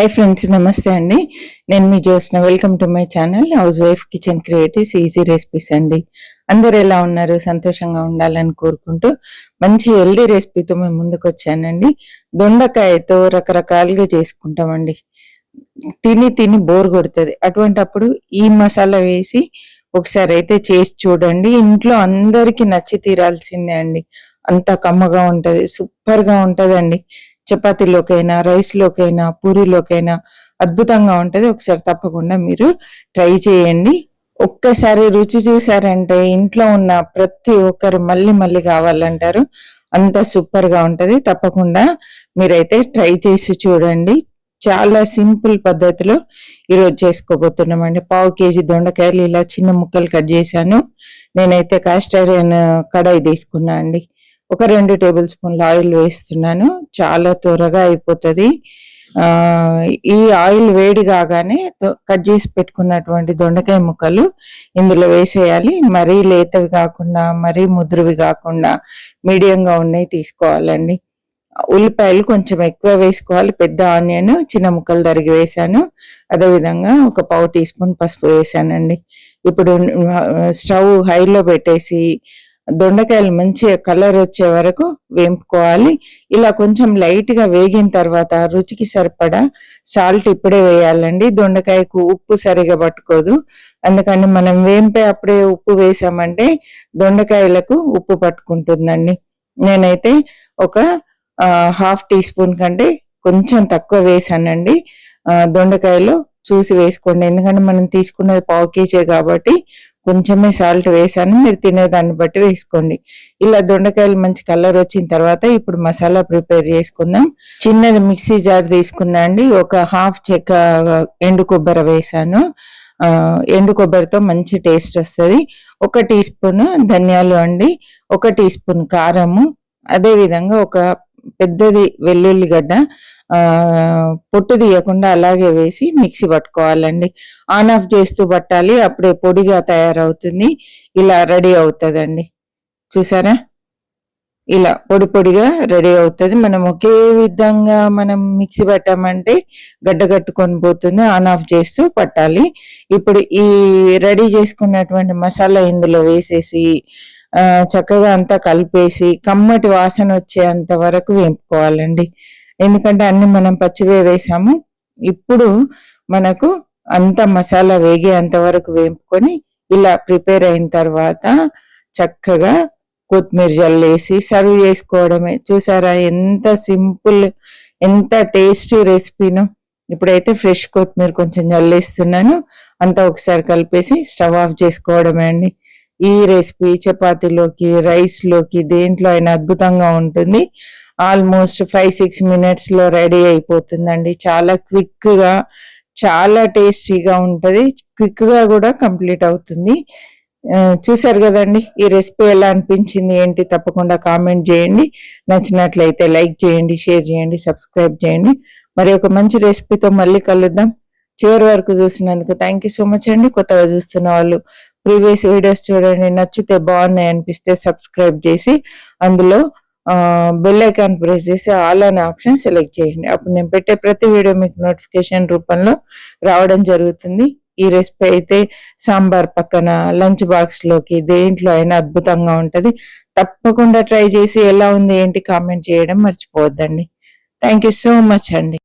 Hi friends నమస్తే అండి. నేను మీ Josna welcome to my channel house wife kitchen creatives easy recipes అండి. అందరు ఎలా ఉన్నారు? సంతోషంగా ఉండాలని కోరుకుంటూ మంచి హెల్దీ రెసిపీతో మేము ముందుకు వచ్చానండి దొండకాయతో రకరకాలుగా చేసుకుంటామండి. తిని తిని బోర్ కొడుతుంది. అటువంటప్పుడు ఈ మసాలా వేసి ఒకసారి అయితే చేసి చూడండి. ఇంట్లో అందరికీ నచ్చి తీరాల్సిందే అండి. అంత కమ్మగా ఉంటుంది సూపర్గా ఉంటుందండి. చపాతీలోకైనా రైస్లోకైనా పూరీలోకైనా అద్భుతంగా ఉంటుంది. ఒకసారి తప్పకుండా మీరు ట్రై చేయండి. ఒక్కసారి రుచి చూసారంటే ఇంట్లో ఉన్న ప్రతి ఒక్కరు మళ్ళీ మళ్ళీ కావాలంటారు. అంత సూపర్గా ఉంటుంది. తప్పకుండా మీరైతే ట్రై చేసి చూడండి. చాలా సింపుల్ పద్ధతిలో ఈరోజు చేసుకోబోతున్నామండి. పావు కేజీ దొండకాయలు ఇలా చిన్న ముక్కలు కట్ చేశాను. నేనైతే కాస్టర్ కడాయి తీసుకున్నా అండి. ఒక రెండు టేబుల్ స్పూన్ల ఆయిల్ వేస్తున్నాను. చాలా త్వరగా అయిపోతుంది. ఈ ఆయిల్ వేడి కాగానే కట్ చేసి పెట్టుకున్నటువంటి దొండకాయ ముక్కలు ఇందులో వేసేయాలి. మరీ లేతవి కాకుండా మరీ ముద్రవి కాకుండా మీడియంగా ఉన్నాయి తీసుకోవాలండి. ఉల్లిపాయలు కొంచెం ఎక్కువ వేసుకోవాలి. పెద్ద ఆనియన్ చిన్న ముక్కలు తరిగి వేసాను అదేవిధంగా ఒక పావు టీ స్పూన్ పసుపు వేసానండి ఇప్పుడు స్టవ్ హైలో పెట్టేసి దొండకాయలు మంచిగా కలర్ వచ్చే వరకు వేంపుకోవాలి. ఇలా కొంచెం లైట్గా వేగిన తర్వాత రుచికి సరిపడా సాల్ట్ ఇప్పుడే వేయాలండి. దొండకాయకు ఉప్పు సరిగా పట్టుకోదు. అందుకని మనం వేంపే అప్పుడే ఉప్పు వేసామంటే దొండకాయలకు ఉప్పు పట్టుకుంటుందండి. నేనైతే ఒక హాఫ్ టీ స్పూన్ కంటే కొంచెం తక్కువ వేసానండి. దొండకాయలు చూసి వేసుకోండి. ఎందుకంటే మనం తీసుకున్నది పావు కేజీ కాబట్టి కొంచెమే సాల్ట్ వేసాను మీరు తినేదాన్ని బట్టి వేసుకోండి. ఇలా దొండకాయలు మంచి కలర్ వచ్చిన తర్వాత ఇప్పుడు మసాలా ప్రిపేర్ చేసుకుందాం. చిన్నది మిక్సీ జార్ తీసుకున్నా అండి ఒక హాఫ్ చెక్క ఎండు కొబ్బరి వేసాను. ఎండు కొబ్బరితో మంచి టేస్ట్ వస్తుంది. ఒక టీ స్పూన్ ధనియాలు అండి ఒక టీ స్పూన్ కారము అదేవిధంగా ఒక పెద్దది వెల్లుల్లిగడ్డ పొట్టు తీయకుండా అలాగే వేసి మిక్సీ పట్టుకోవాలండి. ఆన్ ఆఫ్ చేస్తూ పట్టాలి అప్పుడే పొడిగా తయారవుతుంది ఇలా రెడీ అవుతుందండి. చూసారా? ఇలా పొడి పొడిగా రెడీ అవుతుంది. మనం ఒకే విధంగా మనం మిక్సీ పట్టామంటే గడ్డ కట్టుకొని పోతుంది ఆన్ ఆఫ్ చేస్తూ పట్టాలి. ఇప్పుడు ఈ రెడీ చేసుకున్నటువంటి మసాలా ఇందులో వేసేసి చక్కగా అంతా కలిపేసి కమ్మటి వాసన వచ్చేంత వరకు వేపుకోవాలండి. ఎందుకంటే అన్ని మనం పచ్చివే వేసాము. ఇప్పుడు మనకు అంత మసాలా వేగేంత వరకు వేపుకొని ఇలా ప్రిపేర్ అయిన తర్వాత చక్కగా కొత్తిమీర జల్లేసి సర్వ్ చేసుకోవడమే. చూసారా ఎంత సింపుల్ ఎంత టేస్టీ రెసిపీను. ఇప్పుడైతే ఫ్రెష్ కొత్తిమీర కొంచెం జల్లేస్తున్నాను. అంతా ఒకసారి కలిపేసి స్టవ్ ఆఫ్ చేసుకోవడమే అండి. ఈ రెసిపీ చపాతీలోకి రైస్లోకి దేంట్లో అయినా అద్భుతంగా ఉంటుంది. ఆల్మోస్ట్ ఫైవ్ సిక్స్ మినిట్స్లో రెడీ అయిపోతుందండి. చాలా క్విక్గా చాలా టేస్టీగా ఉంటుంది. క్విక్గా కూడా కంప్లీట్ అవుతుంది. చూసారు కదండి ఈ రెసిపీ ఎలా అనిపించింది ఏంటి? తప్పకుండా కామెంట్ చేయండి. నచ్చినట్లయితే లైక్ చేయండి షేర్ చేయండి సబ్స్క్రైబ్ చేయండి. మరి ఒక మంచి రెసిపీతో మళ్ళీ కలుద్దాం. చివరి వరకు చూసినందుకు థ్యాంక్ సో మచ్ అండి. కొత్తగా చూస్తున్న వాళ్ళు ప్రీవియస్ వీడియోస్ చూడండి నచ్చితే బాగున్నాయి అనిపిస్తే సబ్స్క్రైబ్ చేసి అందులో బెల్ ఐకాన్ ప్రెస్ చేసి ఆల్ అనే ఆప్షన్ సెలెక్ట్ చేయండి. అప్పుడు నేను పెట్టే ప్రతి వీడియో మీకు నోటిఫికేషన్ రూపంలో రావడం జరుగుతుంది. ఈ రెసిపీ అయితే సాంబార్ పక్కన లంచ్ బాక్స్లోకి దేంట్లో అయినా అద్భుతంగా ఉంటుంది. తప్పకుండా ట్రై చేసి ఎలా ఉంది ఏంటి కామెంట్ చేయడం మర్చిపోవద్దండి. థ్యాంక్ సో మచ్ అండి.